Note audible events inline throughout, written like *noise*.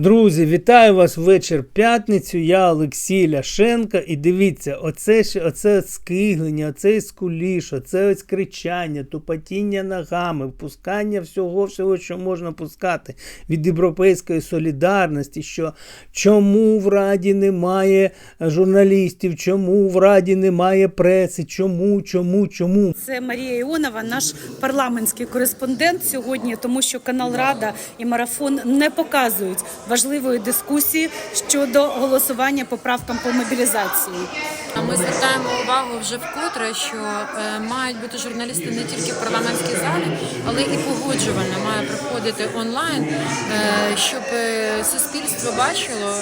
Друзі, вітаю вас вечір п'ятницю. Я Олексій Ляшенко. І дивіться, оце оце скиглення, оцей скуліш, оце ось кричання, тупотіння ногами, впускання всього, всього, що можна пускати від європейської солідарності. Що чому в Раді немає журналістів, чому в Раді немає преси, чому, чому, чому. Це Марія Іонова, наш парламентський кореспондент сьогодні, тому що канал Рада і марафон не показують важливої дискусії щодо голосування поправкам по мобілізації. Ми звертаємо увагу вже вкотре, що е, мають бути журналісти не тільки в парламентській залі, але і погоджувальна має проходити онлайн, е, щоб е, суспільство бачило,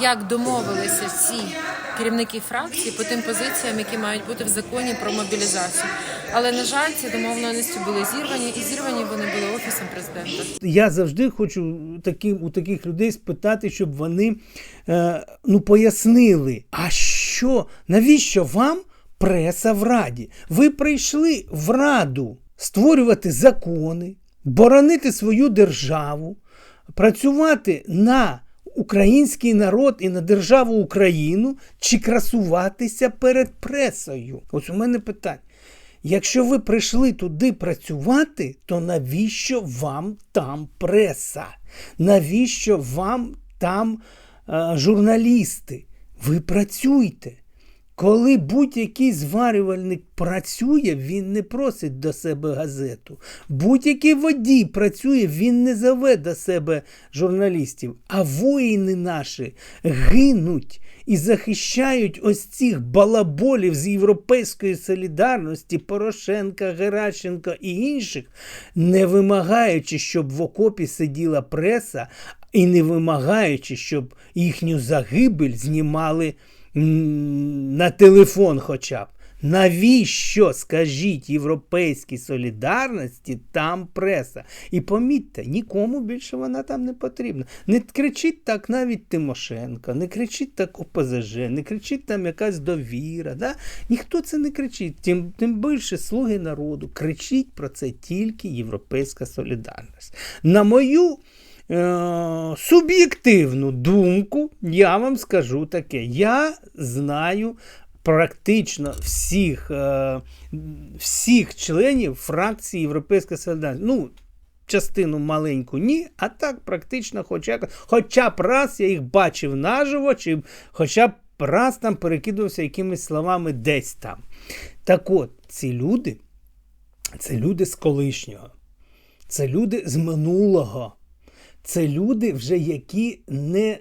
як домовилися всі керівники фракцій по тим позиціям, які мають бути в законі про мобілізацію. Але на жаль, ці домовленості були зірвані, і зірвані вони були офісом президента. Я завжди хочу такі, у таких людей спитати, щоб вони е, ну, пояснили, а що, навіщо вам преса в Раді? Ви прийшли в Раду створювати закони, боронити свою державу, працювати на український народ і на державу Україну чи красуватися перед пресою? Ось у мене питання. Якщо ви прийшли туди працювати, то навіщо вам там преса? Навіщо вам там е, журналісти? Ви працюйте. Коли будь-який зварювальник працює, він не просить до себе газету. Будь-який водій працює, він не зове до себе журналістів. А воїни наші гинуть і захищають ось цих балаболів з Європейської солідарності, Порошенка, Геращенка і інших, не вимагаючи, щоб в окопі сиділа преса, і не вимагаючи, щоб їхню загибель знімали на телефон хоча б. Навіщо, скажіть, європейській солідарності там преса? І помітьте, нікому більше вона там не потрібна. Не кричить так навіть Тимошенко, не кричить так ОПЗЖ, не кричить там якась довіра. Да? Ніхто це не кричить. Тим, тим більше слуги народу. Кричить про це тільки Європейська солідарність. На мою е, суб'єктивну думку, я вам скажу таке: я знаю практично всіх, е, всіх членів фракції Європейська Солідарність. Ну, частину маленьку ні, а так практично хоча, хоча б раз я їх бачив наживо, чи хоча б раз там перекидувався якимись словами десь там. Так от, ці люди, це люди з колишнього, це люди з минулого. Це люди, вже які не,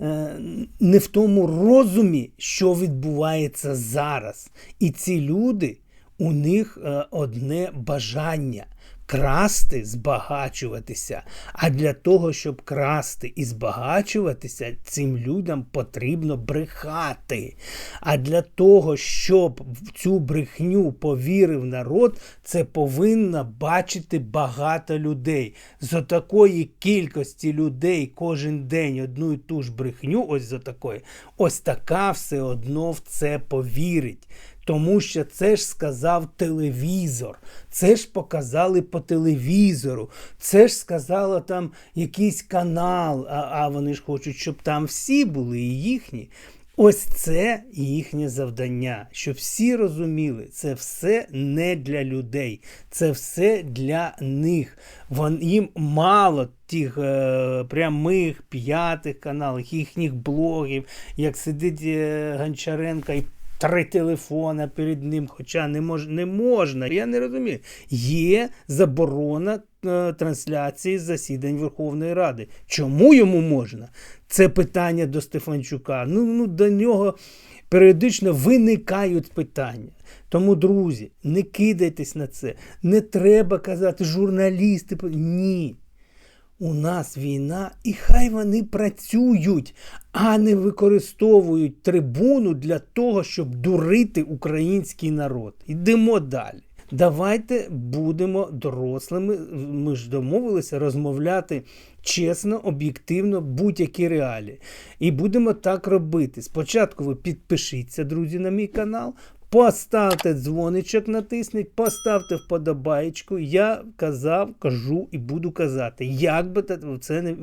е, не в тому розумі, що відбувається зараз. І ці люди, у них е, одне бажання красти, збагачуватися. А для того, щоб красти і збагачуватися, цим людям потрібно брехати. А для того, щоб в цю брехню повірив народ, це повинно бачити багато людей. З такої кількості людей кожен день одну і ту ж брехню, ось за такої, ось така все одно в це повірить. Тому що це ж сказав телевізор, це ж показали по телевізору, це ж сказала там якийсь канал, а, а вони ж хочуть, щоб там всі були і їхні. Ось це їхнє завдання, щоб всі розуміли, це все не для людей, це все для них. Вон, їм мало тих е, прямих п'ятих каналів, їхніх блогів, як сидить е, Гончаренко і три телефона перед ним, хоча не мож, не можна. Я не розумію. Є заборона е, трансляції засідань Верховної Ради. Чому йому можна? Це питання до Стефанчука. Ну, ну до нього періодично виникають питання. Тому, друзі, не кидайтесь на це. Не треба казати журналісти. Ні. У нас війна, і хай вони працюють, а не використовують трибуну для того, щоб дурити український народ. Йдемо далі. Давайте будемо дорослими. Ми ж домовилися розмовляти чесно, об'єктивно, будь-які реалії. І будемо так робити. Спочатку ви підпишіться, друзі, на мій канал. Поставте дзвоничок, натисніть, поставте вподобаєчку. Я казав, кажу і буду казати, як би це не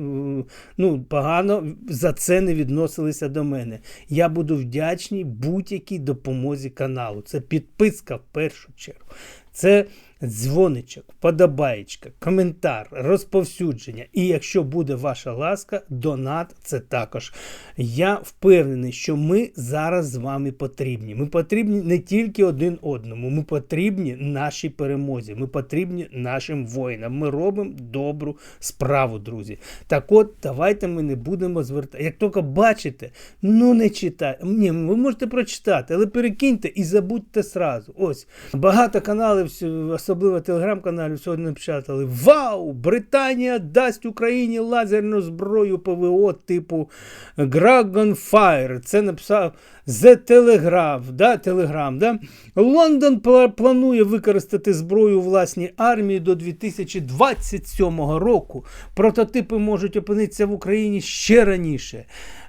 ну, погано за це не відносилися до мене. Я буду вдячний будь-якій допомозі каналу. Це підписка в першу чергу. Це дзвоничок, вподобаєчка, коментар, розповсюдження. І якщо буде ваша ласка, донат це також. Я впевнений, що ми зараз з вами потрібні. Ми потрібні не тільки один одному, ми потрібні нашій перемозі. Ми потрібні нашим воїнам. Ми робимо добру справу, друзі. Так от, давайте ми не будемо звертати. Як тільки бачите, ну не читайте. Ні, ви можете прочитати, але перекиньте і забудьте сразу. Ось багато каналів, особливо телеграм-каналів, сьогодні напечатали: Вау! Британія дасть Україні лазерну зброю ПВО типу Dragonfire. Це написав The Telegraph. Да? Telegram, да? Лондон планує використати зброю власній армії до 2027 року. Прототипи можуть опинитися в Україні ще раніше.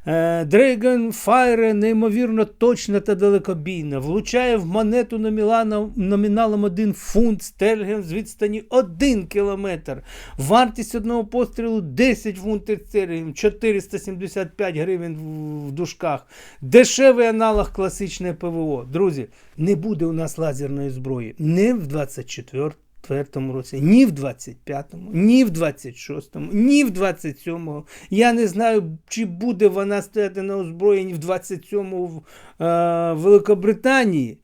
Е, Dragonfire неймовірно точна та далекобійна. Влучає в монету номіналом, номіналом 1 фунт стерлінгів з відстані 1 кілометр. Вартість одного пострілу 10 фунтів стерлінгів, 475 гривень в дужках. Дешевий аналог класичної ПВО. Друзі, не буде у нас лазерної зброї. Не в 24 24 році, ні в 25-му, ні в 26-му, ні в 27-му. Я не знаю, чи буде вона стояти на озброєнні в 27-му в е, Великобританії.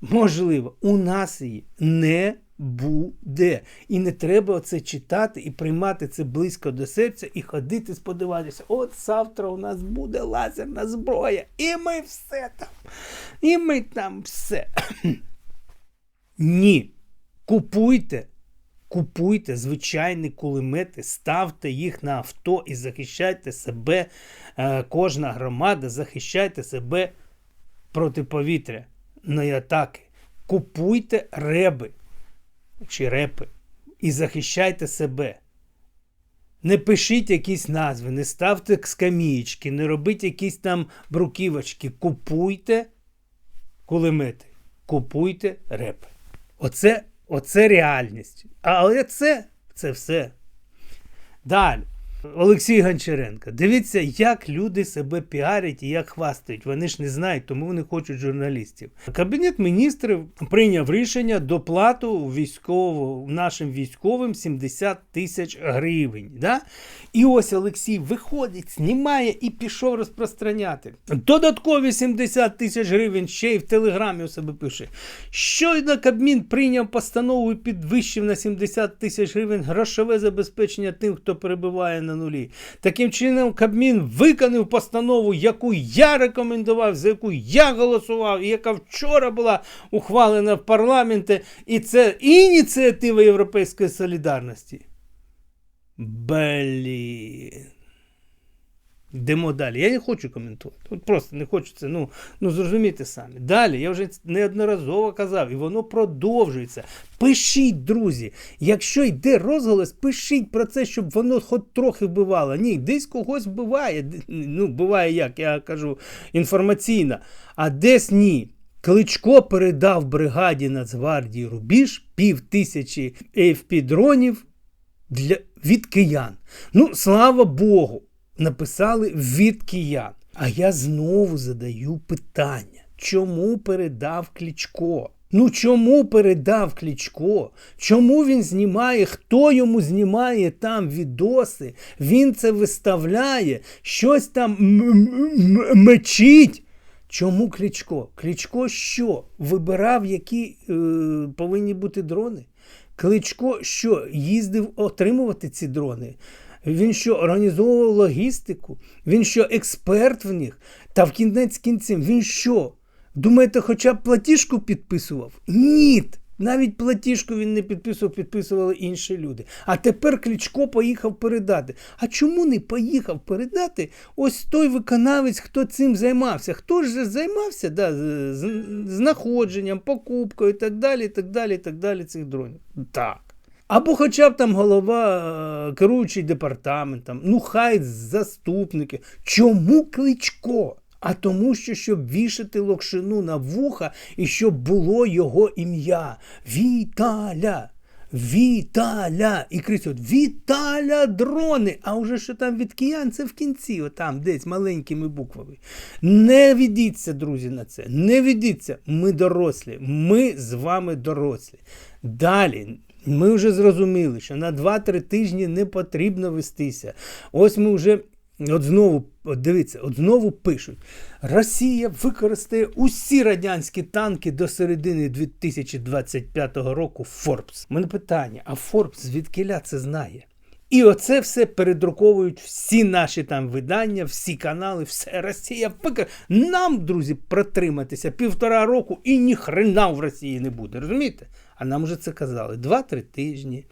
Можливо, у нас її не буде. І не треба це читати і приймати це близько до серця і ходити, сподіватися, от завтра у нас буде лазерна зброя, і ми все там. І ми там все. Ні. Купуйте, купуйте звичайні кулемети, ставте їх на авто і захищайте себе. Е, Кожна громада захищайте себе проти повітряної атаки. Купуйте реби чи репи і захищайте себе. Не пишіть якісь назви, не ставте скамієчки, не робіть якісь там бруківочки. Купуйте кулемети, купуйте репи. Оце, оце реальність. Але це, це все. Далі. Олексій Гончаренко. Дивіться, як люди себе піарять і як хвастають. Вони ж не знають, тому вони хочуть журналістів. Кабінет міністрів прийняв рішення доплату військово, нашим військовим 70 тисяч гривень. Да? І ось Олексій виходить, знімає і пішов розпространяти. Додаткові 70 тисяч гривень ще й в телеграмі у себе пише. Щойно Кабмін прийняв постанову і підвищив на 70 тисяч гривень грошове забезпечення тим, хто перебуває на нулі. Таким чином, Кабмін виконав постанову, яку я рекомендував, за яку я голосував, і яка вчора була ухвалена в парламенті. І це ініціатива Європейської солідарності. Блін. Йдемо далі. Я не хочу коментувати. От просто не хочу це. Ну, ну зрозумійте самі. Далі я вже неодноразово казав, і воно продовжується. Пишіть, друзі. Якщо йде розголос, пишіть про це, щоб воно хоч трохи вбивало. Ні, десь когось вбиває. Ну, буває як, я кажу, інформаційно. А десь ні. Кличко передав бригаді Нацгвардії Рубіж пів тисячі FP-дронів для, від киян. Ну, слава Богу, написали від киян. А я знову задаю питання: чому передав Кличко? Ну чому передав Кличко? Чому він знімає? Хто йому знімає там відоси? Він це виставляє, щось там мечить. Чому Кличко? Кличко що? Вибирав, які е, повинні бути дрони? Кличко що їздив отримувати ці дрони? Він що організовував логістику? Він що експерт в них? Та в кінець кінцем він що? Думаєте, хоча б платіжку підписував? Ні. Навіть платіжку він не підписував, підписували інші люди. А тепер Кличко поїхав передати. А чому не поїхав передати ось той виконавець, хто цим займався? Хто ж займався да, знаходженням, покупкою і так далі, і так далі, і так далі цих дронів? Так. Або хоча б там голова, е, керуючий департаментом, ну хай заступники. Чому Кличко? а тому, що щоб вішати локшину на вуха і щоб було його ім'я. Віталя. Віталя! І кричать Віталя дрони! А вже що там від киян, це в кінці, отам, десь маленькими буквами. Не ведіться, друзі, на це. Не ведіться. Ми дорослі. Ми з вами дорослі. Далі. Ми вже зрозуміли, що на 2-3 тижні не потрібно вестися. Ось ми вже От знову, от дивіться, от знову пишуть: Росія використає усі радянські танки до середини 2025 року. Форбс. У мене питання: а Форбс звідкиля це знає? І оце все передруковують всі наші там видання, всі канали, все Росія викор... Нам, друзі, протриматися півтора року і ні хрена в Росії не буде. Розумієте? А нам вже це казали два-три тижні.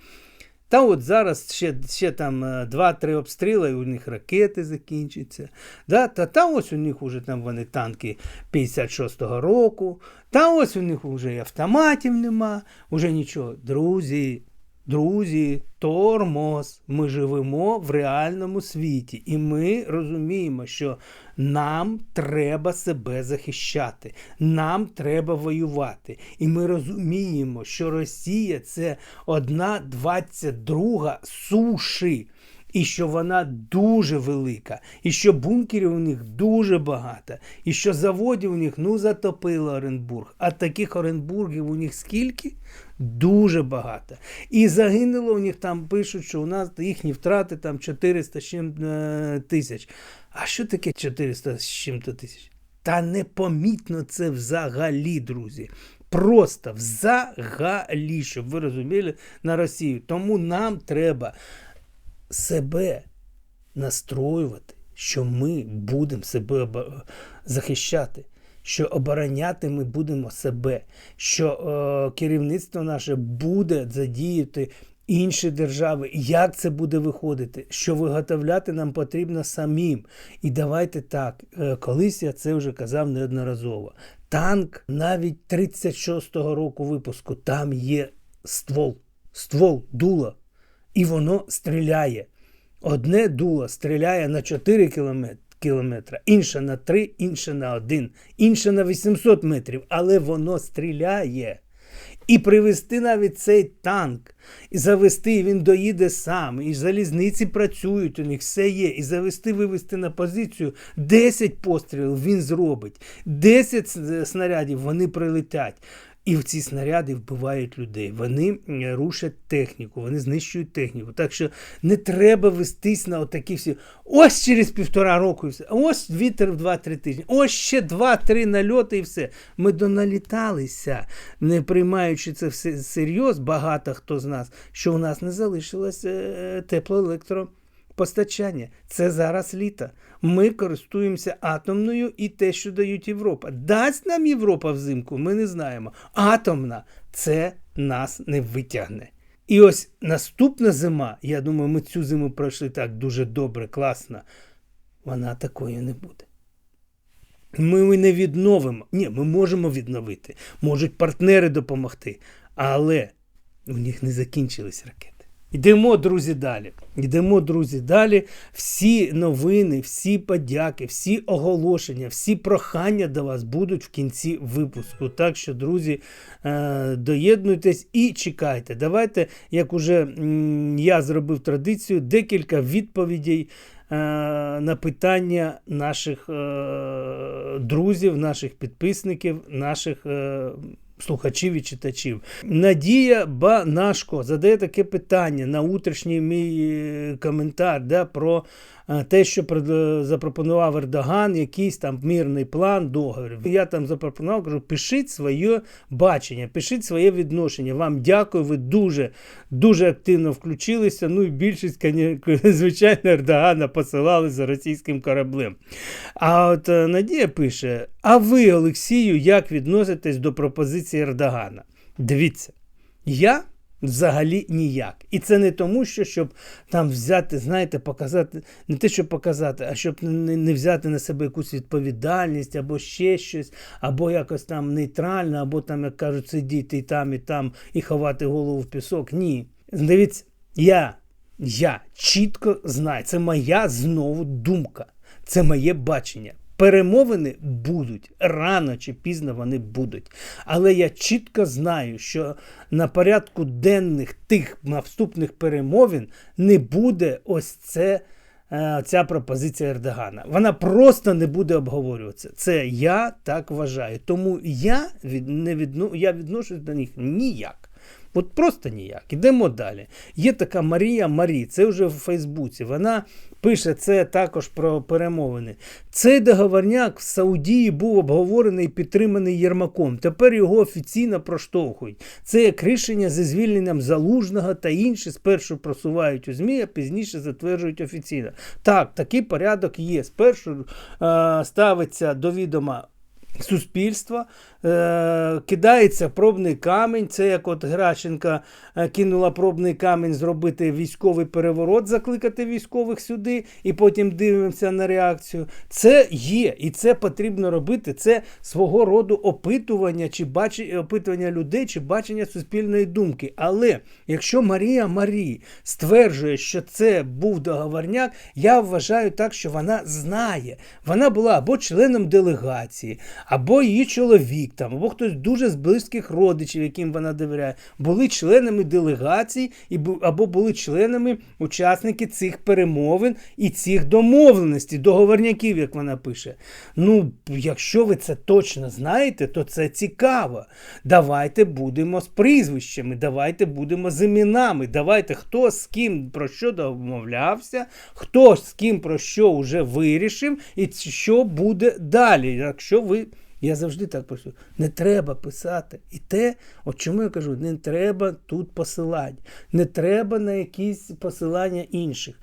Та от зараз ще ще там 2-3 обстріли, і у них ракети закінчаться. Да? Та та ось у них уже там вони танки 56-го року. Та ось у них вже і автоматів нема, уже нічого. Друзі, друзі, тормоз. Ми живемо в реальному світі. І ми розуміємо, що нам треба себе захищати, нам треба воювати. І ми розуміємо, що Росія це одна двадцять друга суші. І що вона дуже велика, і що бункерів у них дуже багато, і що заводів у них ну затопило Оренбург. А таких Оренбургів у них скільки? Дуже багато. І загинуло у них там пишуть, що у нас їхні втрати там 400 з чим тисяч. А що таке 400 з чим-то тисяч? Та непомітно це взагалі, друзі. Просто взагалі, щоб ви розуміли на Росію. Тому нам треба себе настроювати, що ми будемо себе захищати, що обороняти ми будемо себе, що е, керівництво наше буде задіяти інші держави. Як це буде виходити? Що виготовляти нам потрібно самим. І давайте так, е, колись я це вже казав неодноразово. Танк навіть 36-го року випуску, там є ствол, ствол, дуло. І воно стріляє. Одне дуло стріляє на 4 кілометри, інше на 3, інше на 1, інше на 800 метрів, але воно стріляє. І привезти навіть цей танк, і завести, і він доїде сам, і залізниці працюють, у них все є. І завести, вивести на позицію 10 пострілів він зробить, 10 снарядів вони прилетять. І в ці снаряди вбивають людей. Вони рушать техніку, вони знищують техніку. Так що не треба вестись на отакі всі. Ось через півтора року і все. Ось вітер в 2-3 тижні. Ось ще 2-3 нальоти і все. Ми доналіталися, не приймаючи це все серйоз, багато хто з нас, що у нас не залишилось е, теплоелектро постачання. Це зараз літо. Ми користуємося атомною і те, що дають Європа. Дасть нам Європа взимку, ми не знаємо. Атомна це нас не витягне. І ось наступна зима, я думаю, ми цю зиму пройшли так дуже добре, класно. Вона такої не буде. Ми не відновимо. Ні, ми можемо відновити. Можуть партнери допомогти. Але у них не закінчились ракети. Йдемо, друзі, далі. Йдемо, друзі, далі. Всі новини, всі подяки, всі оголошення, всі прохання до вас будуть в кінці випуску. Так що, друзі, е, доєднуйтесь і чекайте. Давайте, як уже я зробив традицію, декілька відповідей. Е, на питання наших е, друзів, наших підписників, наших слухачів і читачів. Надія Банашко задає таке питання на утрішній мій е, коментар да, про те, що запропонував Ердоган, якийсь там мирний план договорів. Я там запропонував, кажу, пишіть своє бачення, пишіть своє відношення. Вам дякую, ви дуже дуже активно включилися. Ну і більшість, *laughs* звичайно, Ердогана посилали за російським кораблем. А от е, Надія пише: А ви, Олексію, як відноситесь до пропозиції Ердогана? Дивіться, я взагалі ніяк. І це не тому, що щоб там взяти, знаєте, показати, не те, щоб показати, а щоб не, не взяти на себе якусь відповідальність, або ще щось, або якось там нейтрально, або там, як кажуть, сидіти і там, і там, і ховати голову в пісок. Ні. Дивіться, я, я чітко знаю, це моя знову думка, це моє бачення. Перемовини будуть рано чи пізно вони будуть. Але я чітко знаю, що на порядку денних тих наступних перемовин не буде ось це. е, Ця пропозиція Ердогана. Вона просто не буде обговорюватися. Це я так вважаю. Тому я від, не відно, я відношусь до них ніяк. От просто ніяк. Ідемо далі. Є така Марія Марі, це вже в Фейсбуці. Вона пише це також про перемовини. Цей договорняк в Саудії був обговорений і підтриманий Єрмаком. Тепер його офіційно проштовхують. Це як рішення зі звільненням залужного та інші спершу просувають у ЗМІ, а пізніше затверджують офіційно. Так, такий порядок є. Спершу е, ставиться до відома суспільства, е, кидається пробний камінь. Це як от Гращенка е, кинула пробний камінь зробити військовий переворот, закликати військових сюди, і потім дивимося на реакцію. Це є, і це потрібно робити. Це свого роду опитування чи бачи, опитування людей, чи бачення суспільної думки. Але якщо Марія Марі стверджує, що це був договорняк, я вважаю так, що вона знає. Вона була або членом делегації, або її чоловік там, або хтось дуже з близьких родичів, яким вона довіряє, були членами делегацій, або були членами учасники цих перемовин і цих домовленостей, договорняків, як вона пише. Ну, якщо ви це точно знаєте, то це цікаво. Давайте будемо з прізвищами, давайте будемо з іменами, давайте хто з ким про що домовлявся, хто з ким про що вже вирішив, і що буде далі. Якщо ви. Я завжди так прошу. Не треба писати. І те, от чому я кажу, не треба тут посилань, не треба на якісь посилання інших.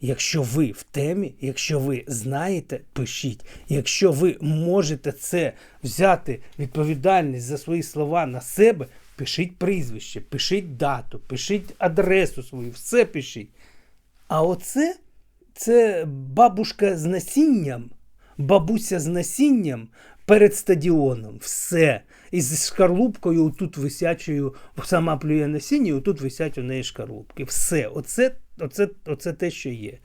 Якщо ви в темі, якщо ви знаєте, пишіть. Якщо ви можете це взяти відповідальність за свої слова на себе, пишіть прізвище, пишіть дату, пишіть адресу свою, все пишіть. А оце це бабушка з насінням, бабуся з насінням перед стадіоном. Все. І з шкарлупкою тут висячою, сама плює насіння, і тут висять у неї шкарлупки. Все. Оце, оце, оце те, що є.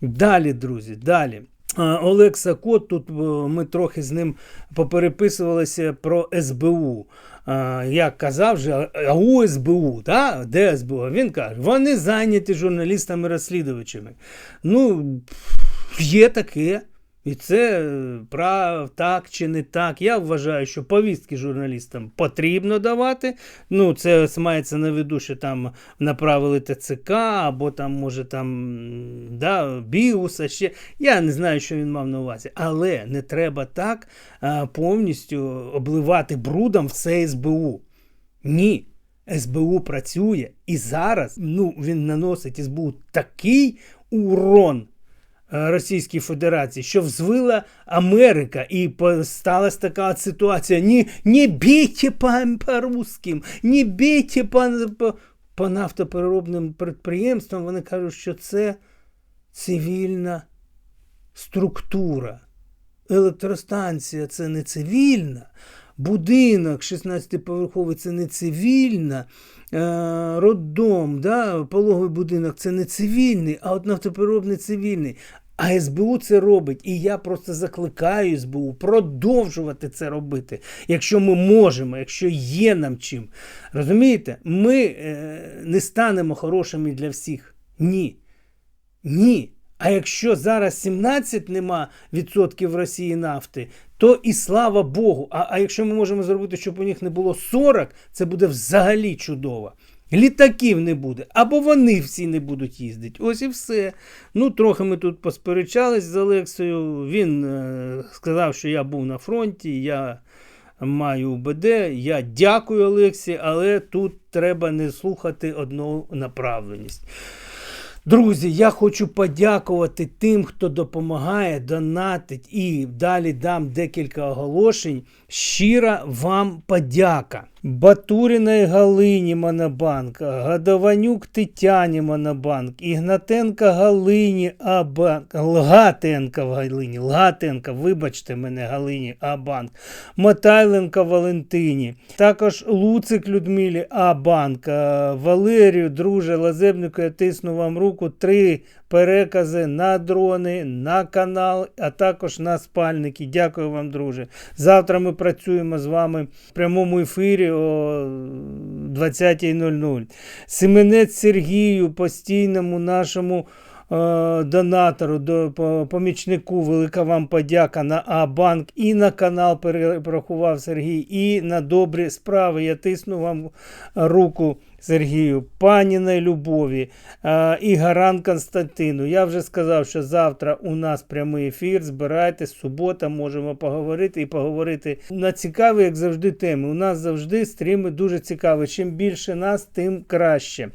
Далі, друзі, далі. А, Олег Сакот, тут е, ми трохи з ним попереписувалися про СБУ. Я казав же, а у СБУ, да? де СБУ? Він каже, вони зайняті журналістами-розслідувачами. Ну, є таке. І це е, прав так чи не так. Я вважаю, що повістки журналістам потрібно давати. Ну, це мається на виду, що там направили ТЦК, або там, може, там да, Біуса ще. Я не знаю, що він мав на увазі. Але не треба так а, повністю обливати брудом все СБУ. Ні. СБУ працює і зараз ну, він наносить СБУ такий урон Російській Федерації, що взвила Америка, і сталася така ситуація. Не, не бійте по, по не бійте по, по, по нафтопереробним підприємствам. Вони кажуть, що це цивільна структура. Електростанція це не цивільна. Будинок 16-поверховий це не цивільна. Е, роддом, да, пологовий будинок це не цивільний, а от нафтопереробний цивільний. А СБУ це робить. І я просто закликаю СБУ продовжувати це робити, якщо ми можемо, якщо є нам чим. Розумієте, ми е, не станемо хорошими для всіх. Ні. Ні. А якщо зараз 17 нема відсотків в Росії нафти, то і слава Богу. А, а якщо ми можемо зробити, щоб у них не було 40, це буде взагалі чудово. Літаків не буде, або вони всі не будуть їздити. Ось і все. Ну, трохи ми тут посперечались з Олексою. Він е, сказав, що я був на фронті, я маю УБД. Я дякую Олексі, але тут треба не слухати одну направленість. Друзі, я хочу подякувати тим, хто допомагає, донатить і далі дам декілька оголошень. Щира вам подяка. Батуріної Галині Монобанк, Гадованюк Тетяні Монобанк, Ігнатенка Галині Абанк, Лгатенка в Галині, Лгатенка, вибачте мене, Галині Абанк, Мотайленка Валентині, також Луцик Людмилі Абанк, е, Валерію, друже, Лазебнику, я тисну вам руку, три перекази на дрони, на канал, а також на спальники. Дякую вам, друже. Завтра ми працюємо з вами в прямому ефірі о 20.00. Семенець Сергію, постійному нашому. е, Донатору, до по- помічнику, велика вам подяка на А-банк і на канал перерахував Сергій, і на добрі справи. Я тисну вам руку Сергію, паніної Любові е, і Гаран Константину. Я вже сказав, що завтра у нас прямий ефір. Збирайтесь, субота, можемо поговорити і поговорити на цікаві, як завжди, теми. У нас завжди стріми дуже цікаві. Чим більше нас, тим краще.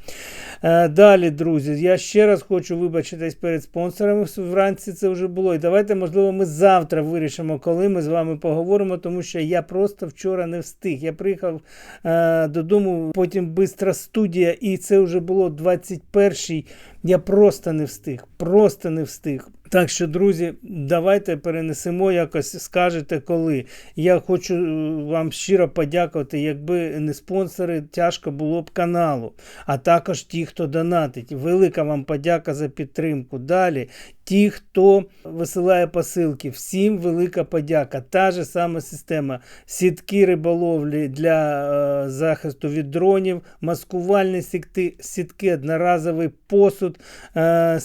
Е, Далі, друзі, я ще раз хочу вибачитись перед спонсорами. Вранці це вже було. І давайте, можливо, ми завтра вирішимо, коли ми з вами поговоримо, тому що я просто вчора не встиг. Я приїхав е, додому, потім студія, і це вже було 21-й. Я просто не встиг. Просто не встиг. Так що, друзі, давайте перенесемо якось, скажете коли. Я хочу е, вам щиро подякувати. Якби не спонсори, тяжко було б каналу. А також ті, хто донатить. Велика вам подяка за підтримку. Далі. Ті, хто висилає посилки, всім велика подяка. Та ж сама система. Сітки риболовлі для е, захисту від дронів, маскувальні сітки, сітки одноразовий посуд, е,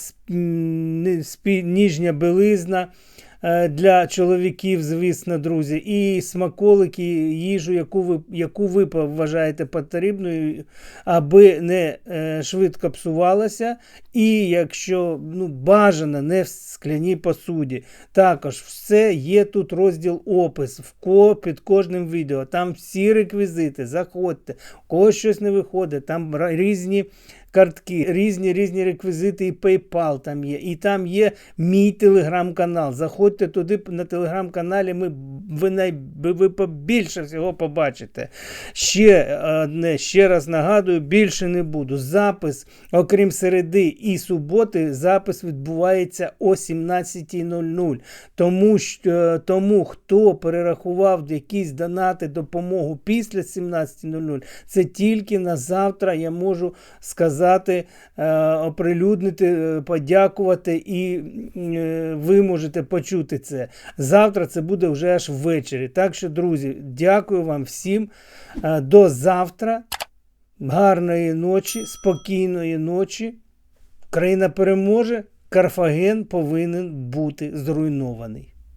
спі- ніжня білизна. Е, Для чоловіків, звісно, друзі, і смаколики, їжу, яку ви, яку ви вважаєте потрібною, аби не е, швидко псувалася, і якщо ну, бажано, не в скляній посуді. Також все є тут розділ опис в ко, під кожним відео. Там всі реквізити, заходьте, у когось щось не виходить, там різні картки, різні різні реквізити, і PayPal там є. І там є мій телеграм-канал. Заходьте туди на телеграм-каналі. Ми ви, най, ви, побільше всього побачите. Ще одне, ще раз нагадую, більше не буду. Запис, окрім середи і суботи, запис відбувається о 17.00. Тому, тому хто перерахував якісь донати, допомогу після 17.00, це тільки на завтра я можу сказати, е, оприлюднити, е, подякувати, і е, ви можете почути це. Завтра це буде вже аж ввечері. Так що, друзі, дякую вам всім. До завтра. Гарної ночі, спокійної ночі. Країна переможе. Карфаген повинен бути зруйнований.